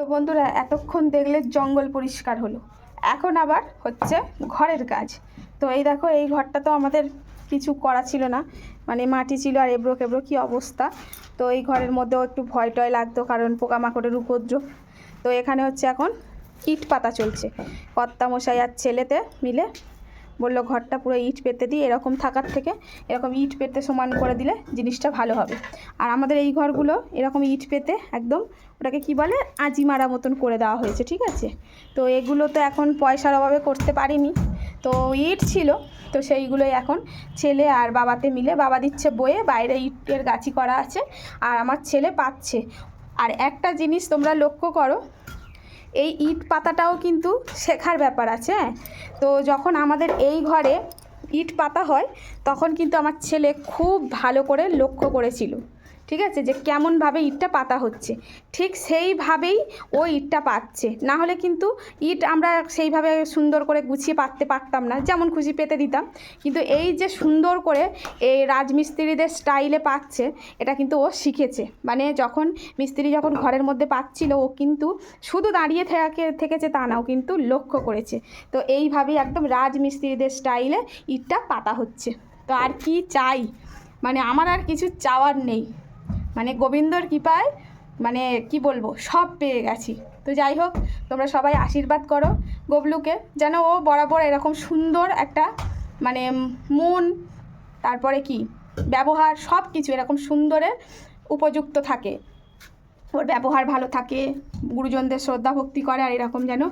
তো বন্ধুরা, এতক্ষণ দেখলে জঙ্গল পরিষ্কার হলো। এখন আবার হচ্ছে ঘরের কাজ। তো এই দেখো, এই ঘরটা তো আমাদের কিছু করা ছিল না। মানে মাটি ছিল আর এবড়ো কেবড়ো কী অবস্থা। তো এই ঘরের মধ্যেও একটু ভয় টয় লাগতো, কারণ পোকামাকড়ের উপদ্রব। তো এখানে হচ্ছে এখন ইট পাতা চলছে। কর্তা মশাই আর ছেলেতে মিলে বলল, ঘরটা পুরো ইট পেতে দিই এরকম থাকার থেকে এরকম ইট পেতে সমান করে দিলে জিনিসটা ভালো হবে। আর আমাদের এই ঘরগুলো এরকম ইট পেতে একদম ওটাকে কি বলে আঁজি মারা মতন করে দেওয়া হয়েছে, ঠিক আছে? তো এগুলো তো এখন পয়সার অভাবে করতে পারিনি। তো ইট ছিল, তো সেইগুলোই এখন ছেলে আর বাবাতে মিলে, বাবা দিচ্ছে বয়ে বাইরে ইটের গাছি করা আছে, আর আমার ছেলে পাচ্ছে। আর একটা জিনিস তোমরা লক্ষ্য করো এই ইট পাতাটাও কিন্তু শেখার ব্যাপার আছে হ্যাঁ? তো যখন আমাদের এই ঘরে ইট পাতা হয়, তখন কিন্তু আমার ছেলে খুব ভালো করে লক্ষ্য করেছিল। ঠিক আছে? যে কেমনভাবে ইটটা পাতা হচ্ছে। ঠিক সেইভাবেই ও ইটটা পাচ্ছে। না হলে কিন্তু ইট আমরা সেইভাবে সুন্দর করে গুছিয়ে পাততে পারতাম না। যেমন খুশি পেতে দিতাম। কিন্তু এই যে সুন্দর করে এই রাজমিস্ত্রিদের স্টাইলে পাচ্ছে, এটা কিন্তু ও শিখেছে। মানে যখন মিস্ত্রি যখন ঘরের মধ্যে পাচ্ছিল, ও কিন্তু শুধু দাঁড়িয়ে থেকে, থেকেছে তা নাও কিন্তু লক্ষ্য করেছে। তো এইভাবেই একদম রাজমিস্ত্রিদের স্টাইলে ইটটা পাতা হচ্ছে। তো আর কি চাই? মানে আমার আর কিছু চাওয়ার নেই। মানে গোবিন্দর কৃপায় মানে কি বলব, সব পেয়ে গেছি। তো যাই হোক, তোমরা সবাই আশীর্বাদ করো গবলুকে, যেন ও বরাবর এরকম সুন্দর একটা মানে মন, তারপরে কি, ব্যবহার সব কিছু এরকম সুন্দরের উপযুক্ত থাকে। ওর ব্যবহার ভালো থাকে, গুরুজনদের শ্রদ্ধা ভক্তি করে আর এরকম যেন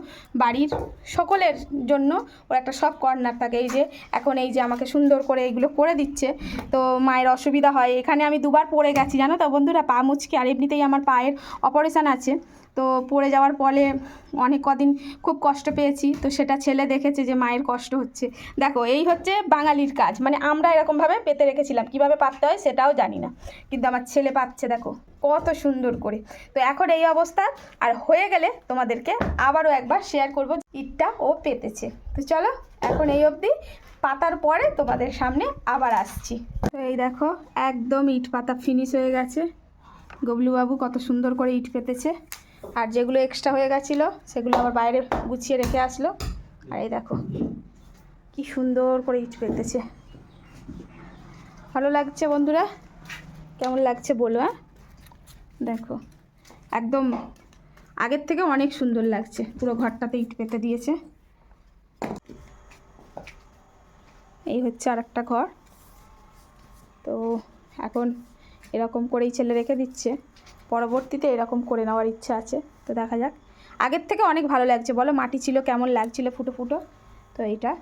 বাড়ির সকলের জন্য ওর একটা সব কর্নার থাকে। এই যে এখন এই যে আমাকে সুন্দর করে এইগুলো করে দিচ্ছে, তো মায়ের অসুবিধা হয়। এখানে আমি দুবার পড়ে গেছি, জানো তো বন্ধুরা, পা মুচকি আর এমনিতেই আমার পায়ের অপারেশান আছে। তো পড়ে যাওয়ার ফলে অনেক কদিন খুব কষ্ট পেয়েছি, তো সেটা ছেলে দেখেছে যে মায়ের কষ্ট হচ্ছে। দেখো, এই হচ্ছে বাঙালির কাজ মানে আমরা এরকমভাবে পেতে রেখেছিলাম। কীভাবে পাততে হয় সেটাও জানি না, কিন্তু আমার ছেলে পাচ্ছে, দেখো। কত সুন্দর করে। তো এখন এই অবস্থা, আর হয়ে গেলে তোমাদেরকে আবারও একবার শেয়ার করব ইটটা ও পেতেছে। তো চলো, এখন এই অবধি পাতার পরে তোমাদের সামনে আবার আসছি। তো এই দেখো, একদম ইট পাতা ফিনিশ হয়ে গেছে। গবলুবাবু কত সুন্দর করে ইট পেতেছে। আর যেগুলো এক্সট্রা হয়ে গেছিল, সেগুলো আবার বাইরে গুছিয়ে রেখে আসলো। আর এই দেখো, কি সুন্দর করে ইট পেতেছে। ভালো লাগছে বন্ধুরা? কেমন লাগছে বলো হ্যাঁ? দেখো। একদম আগের থেকে অনেক সুন্দর লাগছে। পুরো ঘরটাতে ইট পেতে দিয়েছে। এই হচ্ছে আর একটা ঘর। তো এখন এরকম করেই ছেলে রেখে দিচ্ছে। পরবর্তীতে এরকম করে নেওয়ার ইচ্ছা আছে। তো দেখা যাক। আগের থেকে অনেক ভালো লাগছে। বলো মাটি ছিল কেমন লাগছিল ফুটো ফুটো? তো এইটা।